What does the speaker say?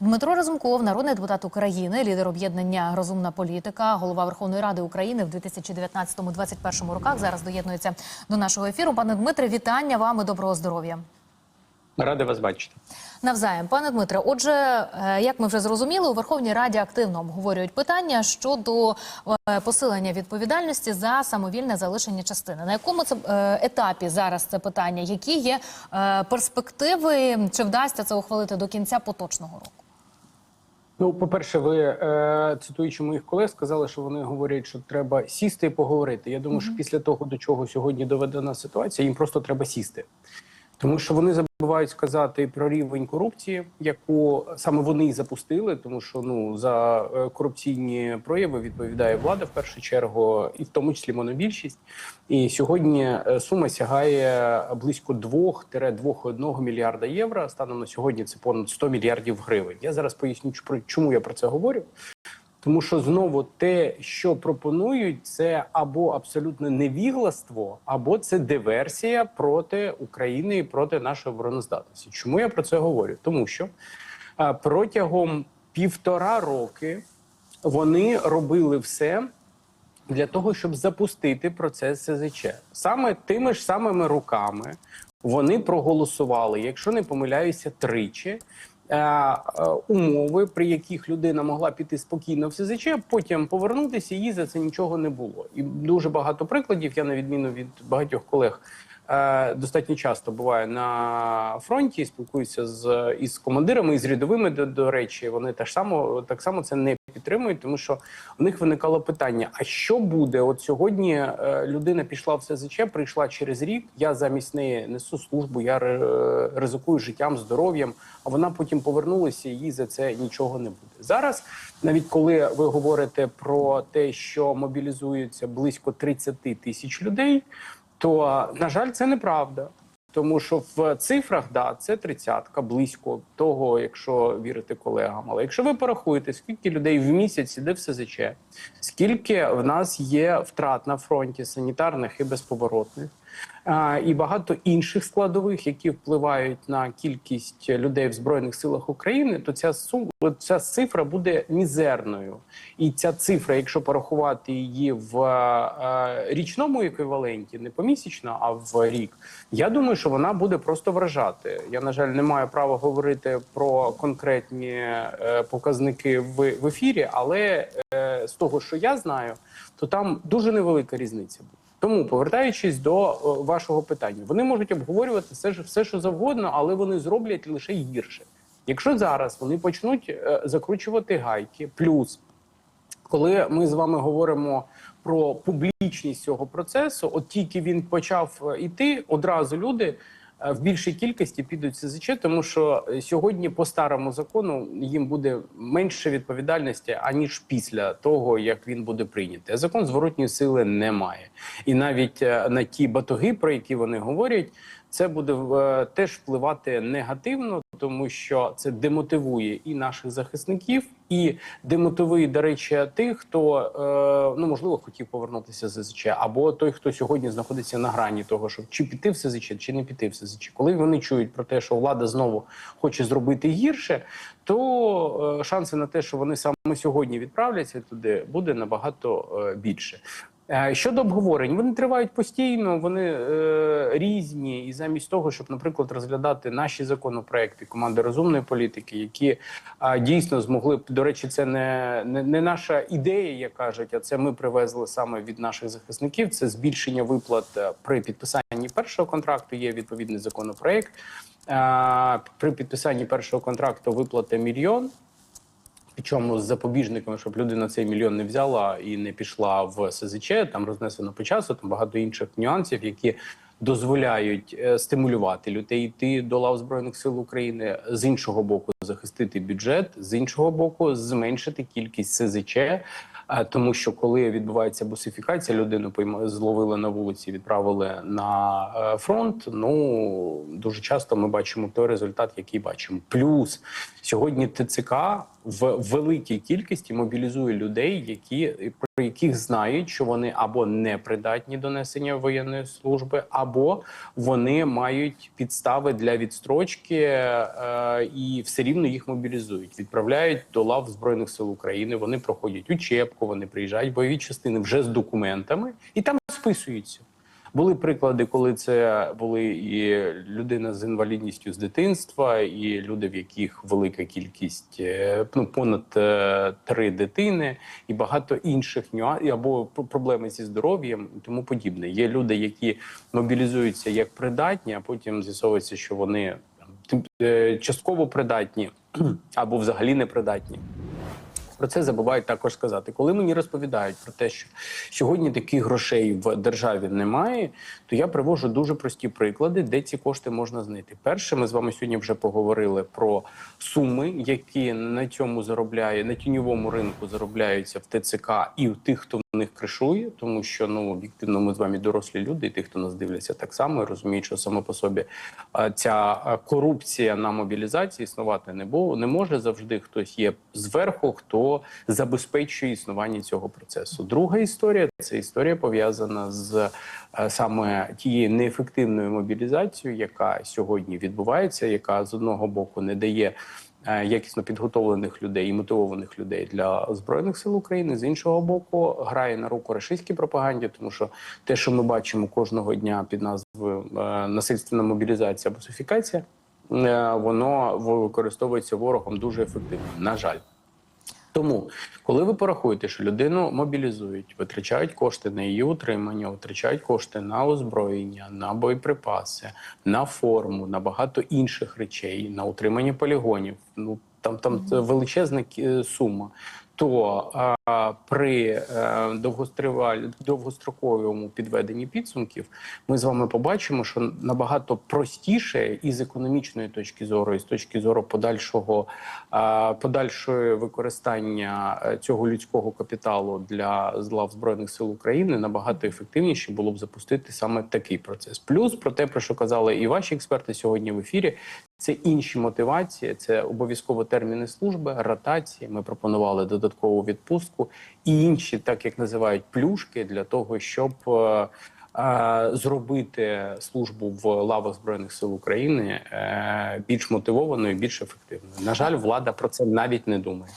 Дмитро Разумков, народний депутат України, лідер об'єднання Розумна політика, голова Верховної Ради України в 2019-2021 роках. Зараз доєднується до нашого ефіру. Пане Дмитре, вітання вам і доброго здоров'я. Радий вас бачити. Навзаєм, пане Дмитре. Отже, е, як ми вже зрозуміли, у Верховній Раді активно обговорюють питання щодо е, посилення відповідальності за самовільне залишення частини. На якому це е, етапі зараз це питання? Які є перспективи? Чи вдасться це ухвалити до кінця поточного року? Ну, по-перше, ви е, цитуючи моїх колег, сказали, що вони говорять, що треба сісти і поговорити. Я думаю, що після того, до чого сьогодні доведена ситуація, їм просто треба сісти. Тому що вони забувають сказати про рівень корупції, яку саме вони запустили, тому що ну за е, корупційні прояви відповідає влада в першу чергу, і в тому числі монобільшість. І сьогодні е, сума сягає близько 2-2,1 мільярда євро. Станом на сьогодні це понад 100 мільярдів гривень. Я зараз поясню, чому я про це говорю. Тому що знову те, що пропонують, це або абсолютне невігластво, або це диверсія проти України і проти нашої обороноздатності. Чому я про це говорю? Тому що а, протягом півтора роки вони робили все для того, щоб запустити процес СЗЧ. Саме тими ж самими руками вони проголосували, якщо не помиляюся, тричі. Е, е, Умови, при яких людина могла піти спокійно в СЗЧ, потім повернутися, їй за це нічого не було. І дуже багато прикладів. Я на відміну від багатьох колег е, достатньо часто буваю на фронті, спілкуюся з із командирами і з рядовими. До, до речі, вони теж само так само це не підтримують, тому що у них виникало питання: а що буде? От сьогодні е, людина пішла в СЗЧ, прийшла через рік. Я замість неї несу службу, я ри- ризикую життям, здоров'ям. А вона потім повернулася, і їй за це нічого не буде. Зараз, навіть коли ви говорите про те, що мобілізується близько 30 тисяч людей, то на жаль, це неправда. Тому що в цифрах да це тридцятка, близько того, якщо вірити колегам. Але якщо ви порахуєте, скільки людей в місяць іде в СЗЧ, скільки в нас є втрат на фронті санітарних і безповоротних, і багато інших складових, які впливають на кількість людей в збройних силах України, то ця сум ця цифра буде мізерною. І ця цифра, якщо порахувати її в е, річному еквіваленті, не помісячно, а в рік, я думаю, що вона буде просто вражати. Я на жаль не маю права говорити про конкретні е, показники в, ефірі, але е, з того, що я знаю, то там дуже невелика різниця буде. Тому, повертаючись до е, вашого питання, вони можуть обговорювати все, все, що завгодно, але вони зроблять лише гірше. Якщо зараз вони почнуть е, закручувати гайки, плюс коли ми з вами говоримо про публічність цього процесу, от тільки він почав е, іти, одразу люди е, в більшій кількості підуть СЗЧ, тому що сьогодні по старому закону їм буде менше відповідальності аніж після того, як він буде прийнятий. Закон зворотньої сили немає, і навіть на ті батоги, про які вони говорять. Це буде е, теж впливати негативно, тому що це демотивує і наших захисників, і демотивує, до речі, тих, хто е, ну можливо хотів повернутися з СЗЧ, або той, хто сьогодні знаходиться на грані того, щоб чи піти в СЗЧ, чи не піти в СЗЧ. Коли вони чують про те, що влада знову хоче зробити гірше, то е, шанси на те, що вони саме сьогодні відправляться туди, буде набагато більше. Е, Щодо обговорень, вони тривають постійно, вони е, різні, і замість того, щоб, наприклад, розглядати наші законопроекти команди розумної політики, які е, дійсно змогли б до речі, це не, не, не наша ідея, як кажуть, а це ми привезли саме від наших захисників. Це збільшення виплат е, при підписанні першого контракту. Є відповідний законопроект. Е, при підписанні першого контракту виплата мільйон. Причому з запобіжниками, щоб людина цей мільйон не взяла і не пішла в СЗЧ, там рознесено по часу, там багато інших нюансів, які дозволяють е, стимулювати людей йти до лав збройних сил України з іншого боку, захистити бюджет, з іншого боку, зменшити кількість СЗЧ. е, Тому що коли відбувається бусифікація, людину зловили на вулиці, відправили на е, фронт. Ну дуже часто ми бачимо той результат, який бачимо. Плюс сьогодні ТЦК в великій кількості мобілізує людей, які про яких знають, що вони або не придатні до несення воєнної служби, або вони мають підстави для відстрочки е, і все рівно їх мобілізують. Відправляють до лав збройних сил України. Вони проходять учебку, вони приїжджають в бойові частини вже з документами і там списуються. Були приклади, коли це були і людина з інвалідністю з дитинства, і люди, в яких велика кількість е, ну понад е, три дитини, і багато інших нюансів або пр- проблеми зі здоров'ям і тому подібне. Є люди, які мобілізуються як придатні, а потім з'ясовується, що вони е, частково придатні або взагалі непридатні. Про це забувають також сказати. Коли мені розповідають про те, що сьогодні таких грошей в державі немає, то я привожу дуже прості приклади, де ці кошти можна знайти. Перше, ми з вами сьогодні вже поговорили про суми, які на цьому заробляє на тіньовому ринку заробляються в ТЦК і в тих, хто в них кришує, тому що ну об'єктивно ми з вами дорослі люди, і тих, хто нас дивляться так само, розуміють, що само по собі ця корупція на мобілізації існувати не було. Не може завжди хтось є зверху, хто забезпечує існування цього процесу. Друга історія це історія пов'язана з е, саме тією неефективною мобілізацією, яка сьогодні відбувається, яка з одного боку не дає. е, Якісно підготовлених людей і мотивованих людей для збройних сил України з іншого боку грає на руку рашистській пропаганді, тому що те, що ми бачимо кожного дня під назвою е, насильственна мобілізація або суфікація, воно використовується ворогом дуже ефективно. На жаль. Тому, коли ви порахуєте, що людину мобілізують, витрачають кошти на її утримання, витрачають кошти на озброєння, на боєприпаси, на форму, на багато інших речей, на утримання полігонів. Ну там там величезна сума. То а, при е, довгостриваль- довгостроковому підведенні підсумків ми з вами побачимо, що набагато простіше і з економічної точки зору, і з точки зору подальшого а, подальшої використання е, цього людського капіталу для злав збройних сил України набагато ефективніше було б запустити саме такий процес. Плюс про те, про що казали і ваші експерти сьогодні в ефірі. Це інші мотивації, це обов'язково терміни служби, ротації. Ми пропонували додаткову відпустку і інші, так як називають плюшки, для того, щоб е, е, зробити службу в лавах збройних сил України е, більш мотивованою, більш ефективною. На жаль, влада про це навіть не думає.